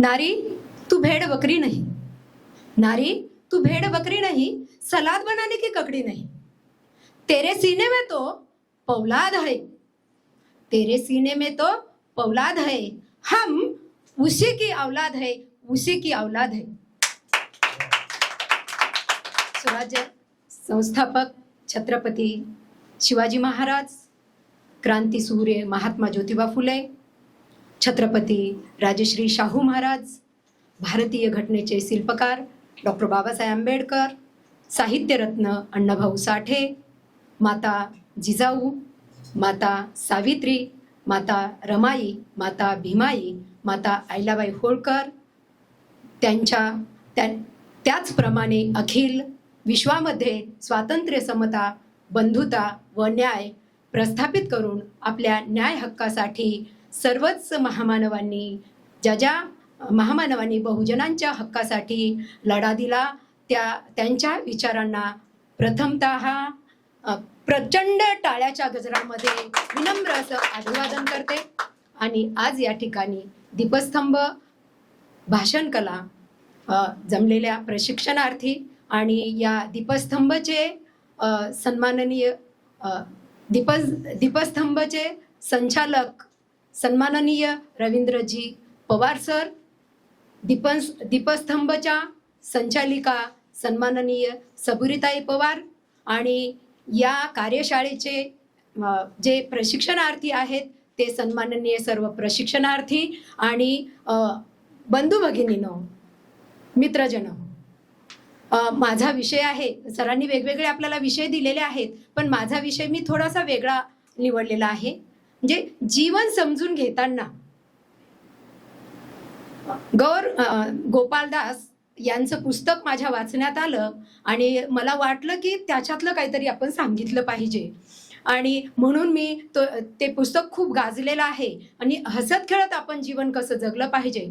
नारी तू भेड़ बकरी नहीं. नारी तू भेड़ बकरी नहीं सलाद बनाने की ककड़ी नहीं. तेरे सीने में तो पौलाद है. तेरे सीने में तो पौलाद है. हम उसी की औलाद है उसी की औलाद है. स्वराज्य संस्थापक छत्रपती शिवाजी महाराज क्रांती सूर्य महात्मा ज्योतिबा फुले छत्रपती राजश्री शाहू महाराज भारतीय घटनेचे शिल्पकार डॉक्टर बाबासाहेब आंबेडकर साहित्यरत्न अण्णाभाऊ साठे माता जिजाऊ माता सावित्री माता रमाई माता भीमाई माता आयलाबाई होळकर त्यांच्या त्या त्याचप्रमाणे अखिल विश्वामध्ये स्वातंत्र्य समता बंधुता व न्याय प्रस्थापित करून आपल्या न्याय हक्कासाठी सर्वच महामानवांनी ज्या ज्या महामानवांनी बहुजनांच्या हक्कासाठी लढा दिला त्या त्यांच्या विचारांना प्रथमत प्रचंड टाळ्याच्या गजरामध्ये विनम्र असं अभिवादन करते. आणि आज या ठिकाणी दीपस्तंभ भाषण कला जमलेल्या प्रशिक्षणार्थी आणि या दीपस्तंभचे सन्माननीय दीप दीपस्तंभचे संचालक सन्माननीय रवींद्रजी पवार सर दीपन दीपस्तंभच्या संचालिका सन्माननीय सबुरीताई पवार आणि या कार्यशाळेचे जे प्रशिक्षणार्थी आहेत ते सन्माननीय सर्व प्रशिक्षणार्थी आणि बंधू भगिनीनो मित्रजन माझा विषय आहे. सरांनी वेगवेगळे आपल्याला विषय दिलेले आहेत पण माझा विषय मी थोडासा वेगळा निवडलेला आहे. म्हणजे जीवन समजून घेताना. गौर गोपालदास यांचं पुस्तक माझ्या वाचण्यात आलं आणि मला वाटलं की त्याच्यातलं काहीतरी आपण सांगितलं पाहिजे. आणि म्हणून मी तो ते पुस्तक खूप गाजलेलं आहे. आणि हसत खेळत आपण जीवन कसं जगलं पाहिजे?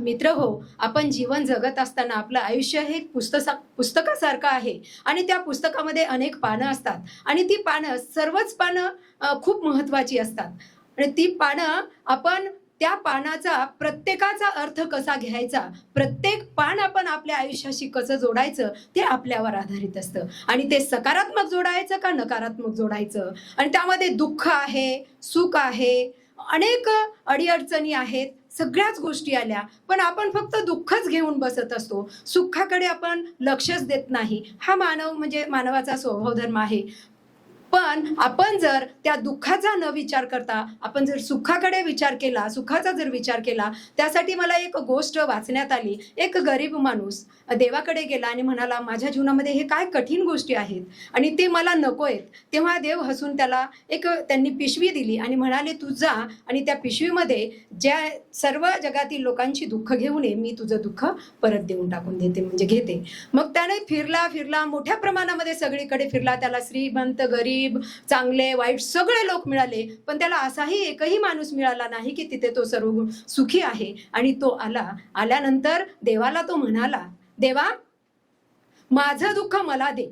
मित्र हो आपण जीवन जगत असताना आपलं आयुष्य हे पुस्तक पुस्तकासारखं आहे. आणि त्या पुस्तकामध्ये अनेक पानं असतात. आणि ती पानं सर्वच पानं खूप महत्त्वाची असतात. आणि ती पानं आपण त्या पानाचा प्रत्येकाचा अर्थ कसा घ्यायचा? प्रत्येक पान आपण आपल्या आयुष्याशी कसं जोडायचं? ते आपल्यावर आधारित असतं. आणि ते सकारात्मक जोडायचं का नकारात्मक जोडायचं? आणि त्यामध्ये दुःख आहे सुख आहे अनेक अडीअडचणी आहेत सगळ्याच गोष्टी आल्या. पण आपण फक्त दुःखच घेऊन बसत असतो. सुखाकडे आपण लक्षच देत नाही. हा मानव म्हणजे मानवाचा स्वभाव धर्म आहे. पण आपण जर त्या दुःखाचा न विचार करता आपण जर सुखाकडे विचार केला सुखाचा जर विचार केला त्यासाठी मला एक गोष्ट वाचण्यात आली. एक गरीब माणूस देवाकडे गेला आणि म्हणाला माझ्या जीवनामध्ये हे काय कठीण गोष्टी आहेत? आणि ते मला नको आहेत. तेव्हा देव हसून त्याला एक त्यांनी पिशवी दिली आणि म्हणाले तू जा आणि त्या पिशवीमध्ये ज्या सर्व जगातील लोकांची दुःख घेऊन ये मी तुझं दुःख परत देऊन टाकून देते म्हणजे घेते. मग त्याने फिरला फिरला मोठ्या प्रमाणामध्ये सगळीकडे फिरला. त्याला श्रीमंत गरीब चांगले वाईट सगळे लोक मिळाले पण त्याला असाही एकही माणूस मिळाला नाही की तिथे तो सर्व सुखी आहे. आणि तो आला आल्यानंतर देवाला तो म्हणाला देवा माझं दुःख मला दे.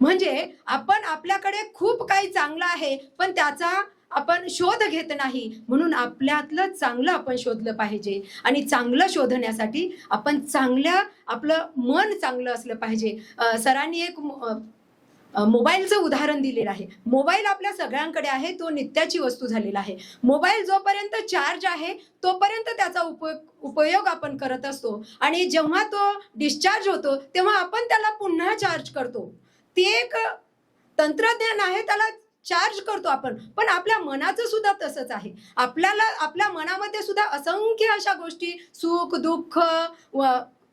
म्हणजे आपण आपल्याकडे खूप काही चांगलं आहे पण त्याचा आपण शोध घेत नाही. म्हणून आपल्यातलं चांगलं आपण शोधलं पाहिजे. आणि चांगलं शोधण्यासाठी आपण चांगलं आपलं मन चांगलं असलं पाहिजे. सरांनी एक मोबाईलचं उदाहरण दिलेलं आहे. मोबाईल आपल्या सगळ्यांकडे आहे तो नित्याची वस्तू झालेला आहे. मोबाईल जोपर्यंत चार्ज आहे तोपर्यंत त्याचा उपयोग उपयोग आपण करत असतो. आणि जेव्हा तो डिस्चार्ज होतो तेव्हा आपण त्याला पुन्हा चार्ज करतो. ते एक तंत्रज्ञान आहे त्याला चार्ज करतो आपण. पण आपल्या मनाचं सुद्धा तसंच आहे. आपल्याला आपल्या मनामध्ये सुद्धा असंख्य अशा गोष्टी सुख दुःख व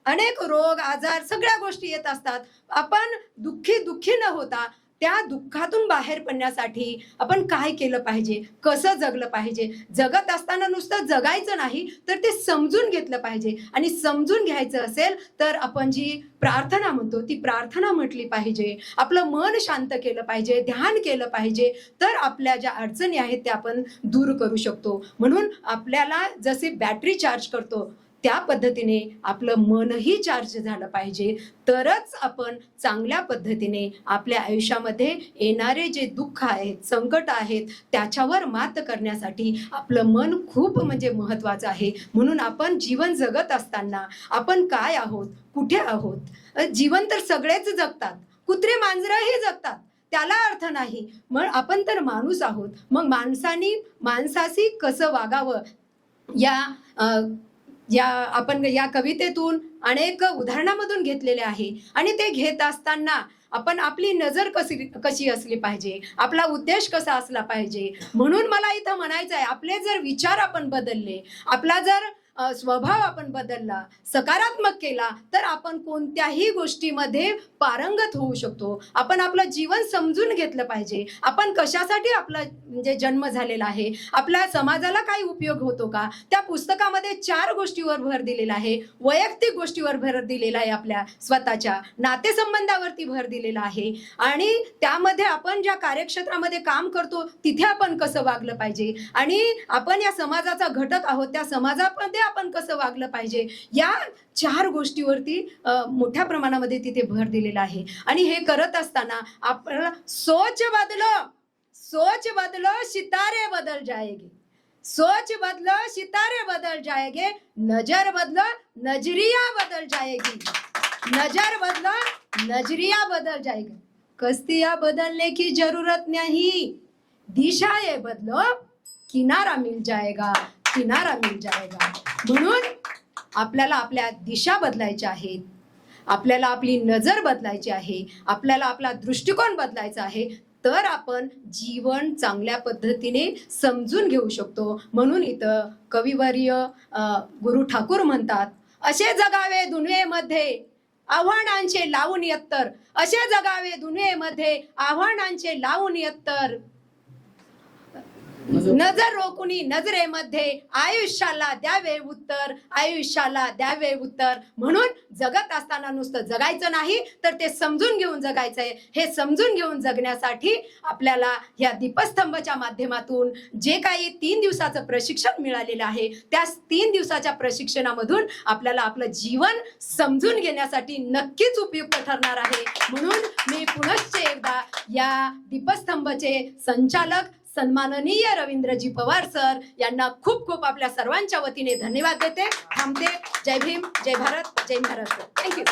अनेक रोग आजार सगळ्या गोष्टी येत असतात. आपण दुःखी दुःखी न होता त्या दुःखातून बाहेर पडण्यासाठी आपण काय केलं पाहिजे? कसं जगलं पाहिजे? जगत असताना नुसतं जगायचं नाही तर ते समजून घेतलं पाहिजे. आणि समजून घ्यायचं असेल तर आपण जी प्रार्थना म्हणतो ती प्रार्थना म्हटली पाहिजे. आपलं मन शांत केलं पाहिजे ध्यान केलं पाहिजे तर आपल्या ज्या अडचणी आहेत त्या आपण दूर करू शकतो. म्हणून आपल्याला जसे बॅटरी चार्ज करतो त्या पद्धतीने आपलं मनही चार्ज झालं पाहिजे. तरच आपण चांगल्या पद्धतीने आपल्या आयुष्यामध्ये येणारे जे दुःख आहेत संकट आहेत त्याच्यावर मात करण्यासाठी आपलं मन खूप म्हणजे महत्त्वाचं आहे. म्हणून आपण जीवन जगत असताना आपण काय आहोत? कुठे आहोत? जीवन तर सगळेच जगतात. कुत्रे मांजरंही जगतात. त्याला अर्थ नाही. मग आपण तर माणूस आहोत. मग माणसानी माणसाशी कसं वागावं? या आ, या आपण या कवितेतून अनेक उदाहरणामधून घेतलेले आहे. आणि ते घेत असताना आपण आपली नजर कशी कशी असली पाहिजे? आपला उद्देश कसा असला पाहिजे? म्हणून मला इथं म्हणायचं आहे आपले जर विचार आपण बदलले आपला जर स्वभाव आपण बदलला सकारात्मक केला तर आपण कोणत्याही गोष्टीमध्ये पारंगत होऊ शकतो. आपण आपलं जीवन समजून घेतलं पाहिजे. आपण कशासाठी आपला म्हणजे जन्म झालेला आहे? आपल्या समाजाला काही उपयोग होतो का? त्या पुस्तकामध्ये चार गोष्टीवर भर दिलेला आहे. वैयक्तिक गोष्टीवर भर दिलेला आहे आपल्या स्वतःच्या. नातेसंबंधावरती भर दिलेला आहे. आणि त्यामध्ये आपण ज्या कार्यक्षेत्रामध्ये काम करतो तिथे आपण कसं वागलं पाहिजे? आणि आपण या समाजाचा घटक आहोत. त्या समाजामध्ये आपण कसं वागलं पाहिजे? या चार गोष्टीवरती मोठ्या प्रमाणामध्ये तिथे भर दिलेला आहे. आणि हे करत असताना आपण सोच बदलो. सोच बदलो सितारे बदल जाएगी सोच बदलो सितारे बदल जाएंगे नजर बदलो नजरिया बदल जाएगी नजर बदलो नजरिया बदल जाएगा कस्तिया बदलने की जरूरत नहीं. ये बदलो किनारा मिल जाएगा किनारा मिल जाएगा म्हणून आपल्याला आपल्या दिशा बदलायच्या आहेत. आपल्याला आपली नजर बदलायची आहे. आपल्याला आपला दृष्टिकोन बदलायचा आहे. तर आपण जीवन चांगल्या पद्धतीने समजून घेऊ शकतो. म्हणून इथं कविवर्य गुरु ठाकूर म्हणतात असे जगावे दुनियेमध्ये आव्हानांचे लावून यत्तर. असे जगावे दुनियेमध्ये आव्हानांचे लावून यत्तर. नजर रोखुनी नजरेमध्ये आयुष्याला द्यावे उत्तर आयुष्याला द्यावे उत्तर. म्हणून जगत असताना नुसतं जगायचं नाही तर ते समजून घेऊन जगायचंय. हे समजून घेऊन जगण्यासाठी आपल्याला या दीपस्तंभच्या माध्यमातून जे काही तीन दिवसाचं प्रशिक्षण मिळालेलं आहे त्या तीन दिवसाच्या प्रशिक्षणामधून आपल्याला आपलं जीवन समजून घेण्यासाठी नक्कीच उपयुक्त ठरणार आहे. म्हणून मी पुनश्च एकदा या दीपस्तंभचे संचालक सन्माननीय रवींद्रजी पवार सर यांना खूप खूप आपल्या सर्वांच्या वतीने धन्यवाद देते. थांबते. जय भीम जय भारत जय महाराष्ट्र. Thank you